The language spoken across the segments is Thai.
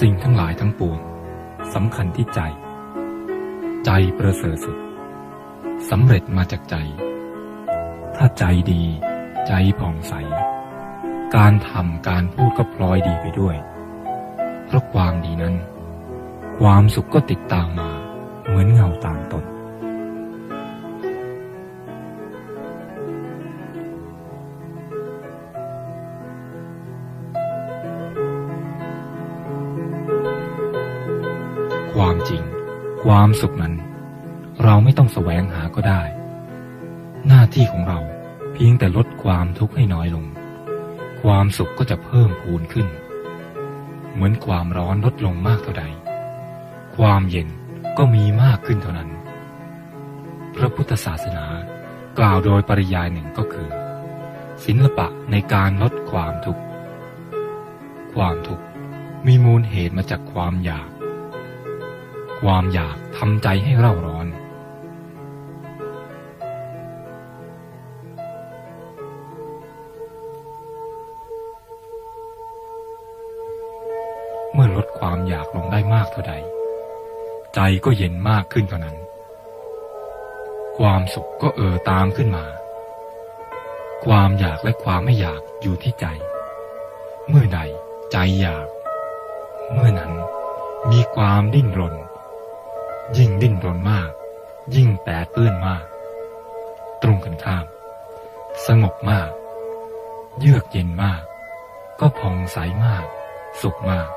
สิ่งทั้งหลายทั้งปวงสำคัญที่ใจ ใจประเสริฐสุดสำเร็จมาจากใจ ถ้าใจดี ใจผ่องใส การทำการพูดก็พลอยดีไปด้วย เพราะความดีนั้น ความสุขก็ติดตามมา เหมือนเงาตามตน ความจริง ความสุขนั้น เราไม่ต้องแสวงหาก็ได้ หน้าที่ของเราเพียงแต่ลดความทุกข์ให้น้อยลง ความสุขก็จะเพิ่มพูนขึ้น เหมือนความร้อนลดลงมากเท่าใด ความเย็นก็มีมากขึ้นเท่านั้น พระพุทธศาสนากล่าวโดยปริยายหนึ่งก็คือ ศิลปะในการลดความทุกข์ ความทุกข์มีมูลเหตุมาจากความอยาก ความอยากทำใจให้เร่าร้อน เมื่อลดความอยากลงได้มากเท่าใด ใจก็เย็นมากขึ้นเท่านั้น ความสุขก็เอ่อตามขึ้นมา ความอยากและความไม่อยากอยู่ที่ใจ เมื่อใดใจอยาก เมื่อนั้นมีความดิ้นรน ยิ่งดิ้นรนมาก ยิ่งแปดเปื้อนมาก ตรงกันข้าม สงบมาก เยือกเย็นมาก ก็ผ่องใสมาก สุขมาก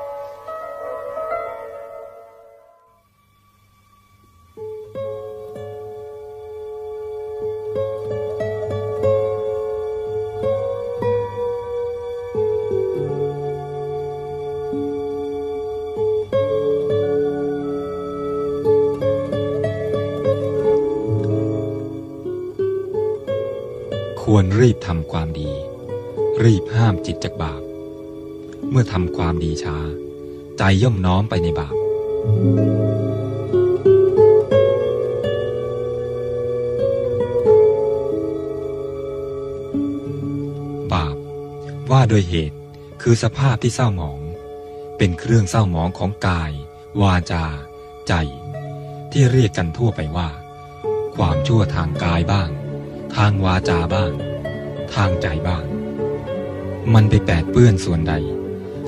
ควรรีบทำความดี รีบห้ามจิตจากบาป เมื่อทำความดีช้า ใจย่อมน้อมไปในบาป บาป ว่าโดยเหตุคือสภาพที่เศร้าหมอง เป็นเครื่องเศร้าหมองของกาย วาจา ใจ ที่เรียกกันทั่วไปว่า ความชั่วทางกายบ้าง ทางวาจาบ้าง ทางใจบ้าง มันไปแปดเปื้อนส่วนใด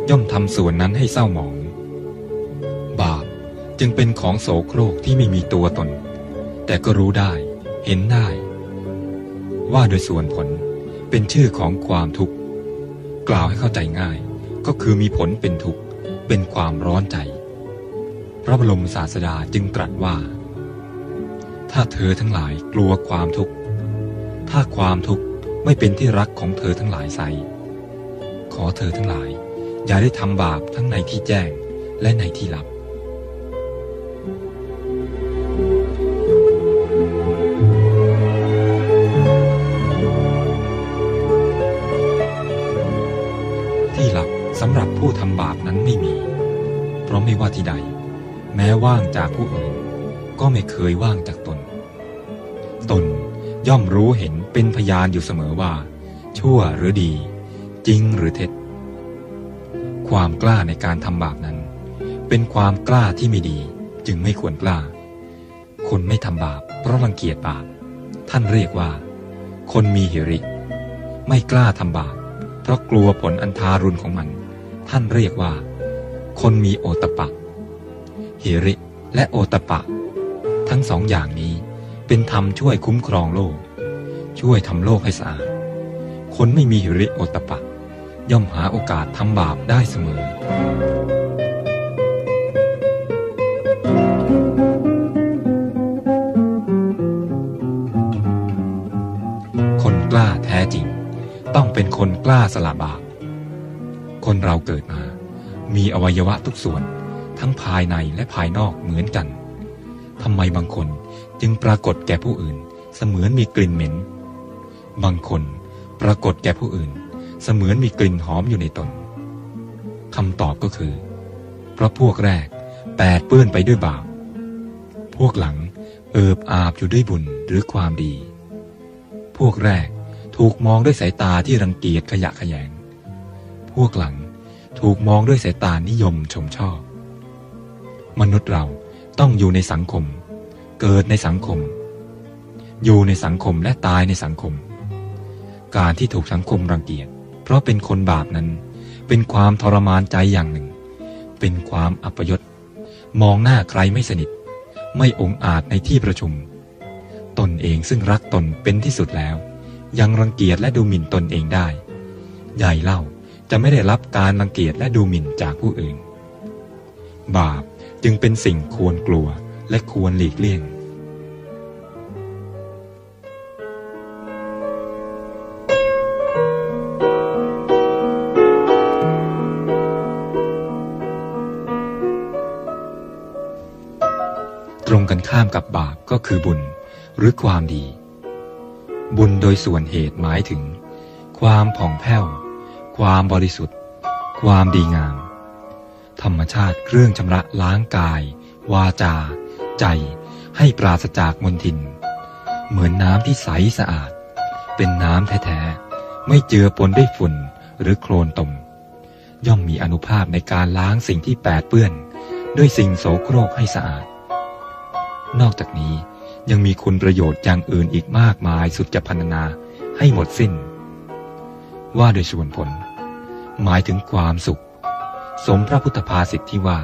ย่อมทำส่วนนั้นให้เศร้าหมอง บาปจึงเป็นของโสโครกที่ไม่มีตัวตน แต่ก็รู้ได้ เห็นได้ ว่าโดยส่วนผลเป็นชื่อของความทุกข์ กล่าวให้เข้าใจง่าย ก็คือมีผลเป็นทุกข์ เป็นความร้อนใจ พระบรมศาสดาจึงตรัสว่า ถ้าเธอทั้งหลายกลัวความทุกข์ ถ้าความทุกข์ ไม่เป็นที่รักของเธอทั้งหลายไซขอเธอทั้งหลาย อย่าได้ทำบาปทั้งในที่แจ้งและในที่ลับที่ลับสำหรับผู้ทำบาปนั้นไม่มี เพราะไม่ว่าที่ใด แม้ว่างจากผู้อื่น ก็ไม่เคยว่างจากตน ย่อมรู้เห็นเป็นพยานอยู่เสมอว่า ชั่วหรือดี จริงหรือเท็จ ความกล้าในการทำบาปนั้น เป็นความกล้าที่ไม่ดีจึงไม่ควรกล้า คนไม่ทำบาปเพราะรังเกียจบาป ท่านเรียกว่า คนมีหิริ ไม่กล้าทำบาปเพราะกลัวผลอันทารุณของมัน ท่านเรียกว่า คนมีโอตปะหิริและโอตปะ ทั้งสองอย่างนี้ เป็นธรรมช่วยคุ้มครองโลก ช่วยทำโลกให้สะอาด คนไม่มีหิริโอตปะ ย่อมหาโอกาสทำบาปได้เสมอ คนกล้าแท้จริง ต้องเป็นคนกล้าสละบาป คนเราเกิดมา มีอวัยวะทุกส่วน ทั้งภายในและภายนอกเหมือนกันทำไมบางคน จึงปรากฏแก่ผู้อื่น เสมือนมีกลิ่นเหม็น บางคนปรากฏแก่ผู้อื่น เสมือนมีกลิ่นหอมอยู่ในตนคำตอบก็คือ เพราะพวกแรกแปดเปื้อนไปด้วยบาป พวกหลังเอิบอาบอยู่ด้วยบุญหรือความดี พวกแรกถูกมองด้วยสายตาที่รังเกียจขยะขยง พวกหลังถูกมองด้วยสายตานิยมชมชอบ มนุษย์เราต้องอยู่ในสังคม เกิดในสังคม อยู่ในสังคมและตายในสังคม การที่ถูกสังคมรังเกียจ เพราะเป็นคนบาปนั้น เป็นความทรมานใจอย่างหนึ่ง เป็นความอัปยศมองหน้าใครไม่สนิท ไม่องอาจในที่ประชุม ตนเองซึ่งรักตนเป็นที่สุดแล้ว ยังรังเกียจและดูหมิ่นตนเองได้ ใหญ่เล่าจะไม่ได้รับการรังเกียจและดูหมิ่นจากผู้อื่น บาปจึงเป็นสิ่งควรกลัวและควรหลีกเลี่ยง กันข้ามกับบาปก็คือบุญหรือความดี บุญโดยส่วนเหตุหมายถึง ความผ่องแผ้ว ความบริสุทธิ์ ความดีงาม ธรรมชาติเครื่องชำระล้างกาย วาจา ใจ ให้ปราศจากมลทิน เหมือนน้ำที่ใสสะอาด เป็นน้ำแท้ๆ ไม่เจือปนด้วยฝุ่นหรือโคลนตม ย่อมมีอนุภาพในการล้างสิ่งที่แปดเปื้อน ด้วยสิ่งโสโครกให้สะอาด นอกจากนี้ยังมีคุณประโยชน์อย่างอื่นอีกมากมายสุดจะพรรณนาให้หมดสิ้น ว่าโดยส่วนผล หมายถึงความสุข สมพระพุทธภาษิตที่ว่า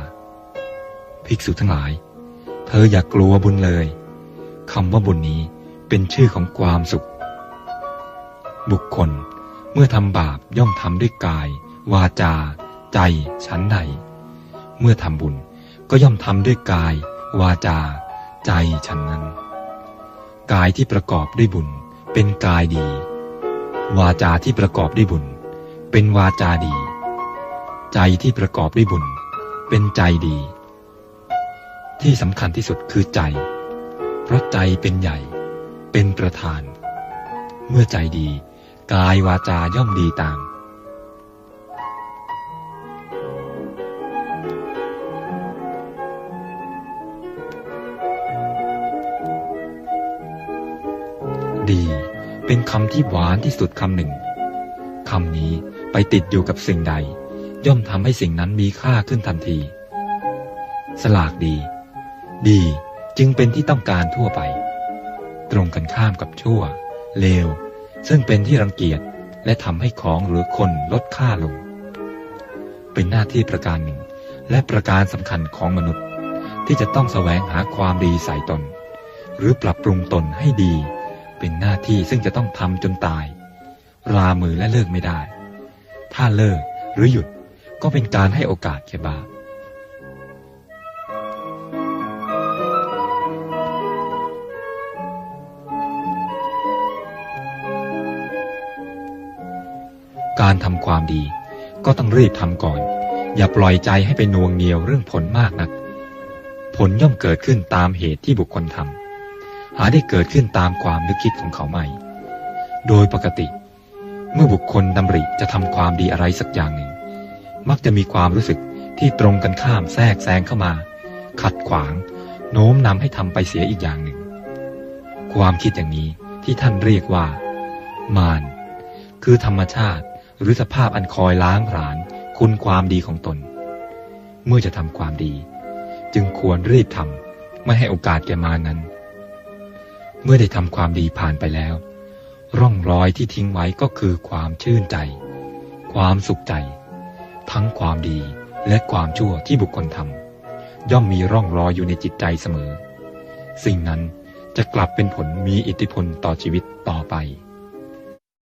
ภิกษุทั้งหลาย เธออย่ากกลัวบุญเลยคำว่าบุญนี้เป็นชื่อของความสุข บุคคลเมื่อทำบาปย่อมทำด้วยกาย วาจา ใจชั้นใดเมื่อทำบุญก็ย่อมทำด้วยกาย วาจา ใจฉันนั้น กายที่ประกอบด้วยบุญ เป็นกายดี วาจาที่ประกอบด้วยบุญ เป็นวาจาดี ใจที่ประกอบด้วยบุญ เป็นใจดี ที่สำคัญที่สุดคือใจ เพราะใจเป็นใหญ่ เป็นประธาน เมื่อใจดี กายวาจาย่อมดีตาม ดี เป็นคำที่หวานที่สุดคำหนึ่งคำนี้ไปติดอยู่กับสิ่งใด ย่อมทำให้สิ่งนั้นมีค่าขึ้นทันที สลากดี ดีจึงเป็นที่ต้องการทั่วไป ตรงกันข้ามกับชั่ว เลว ซึ่งเป็นที่รังเกียจและทำให้ของหรือคนลดค่าลง เป็นหน้าที่ประการหนึ่ง และประการสำคัญของมนุษย์ ที่จะต้องแสวงหาความดีใส่ตน หรือปรับปรุงตนให้ดี เป็นหน้าที่ซึ่งจะต้องทำจนตาย รามือและเลิกไม่ได้ ถ้าเลิกหรือหยุดก็เป็นการให้โอกาสแก่บาปการทำความดีก็ต้องรีบทำก่อน อย่าปล่อยใจให้ไปนวงเหนียวเรื่องผลมากนัก ผลย่อมเกิดขึ้นตามเหตุที่บุคคลทำ หาได้เกิดขึ้นตามความนึกคิดของเขาไม่ โดยปกติ เมื่อบุคคลดำริจะทำความดีอะไรสักอย่างหนึ่ง มักจะมีความรู้สึกที่ตรงกันข้ามแทรกแซงเข้ามา ขัดขวาง โน้มนำให้ทำไปเสียอีกอย่างหนึ่ง ความคิดอย่างนี้ที่ท่านเรียกว่า มารคือธรรมชาติหรือสภาพอันคอยล้างผลาญคุณความดีของตน เมื่อจะทำความดี จึงควรรีบทำไม่ให้โอกาสแก่มานั้น เมื่อได้ทำความดีผ่านไปแล้ว ร่องรอยที่ทิ้งไว้ก็คือความชื่นใจ ความสุขใจ ทั้งความดีและความชั่วที่บุคคลทำย่อมมีร่องรอยอยู่ในจิตใจเสมอ สิ่งนั้นจะกลับเป็นผลมีอิทธิพลต่อชีวิตต่อไป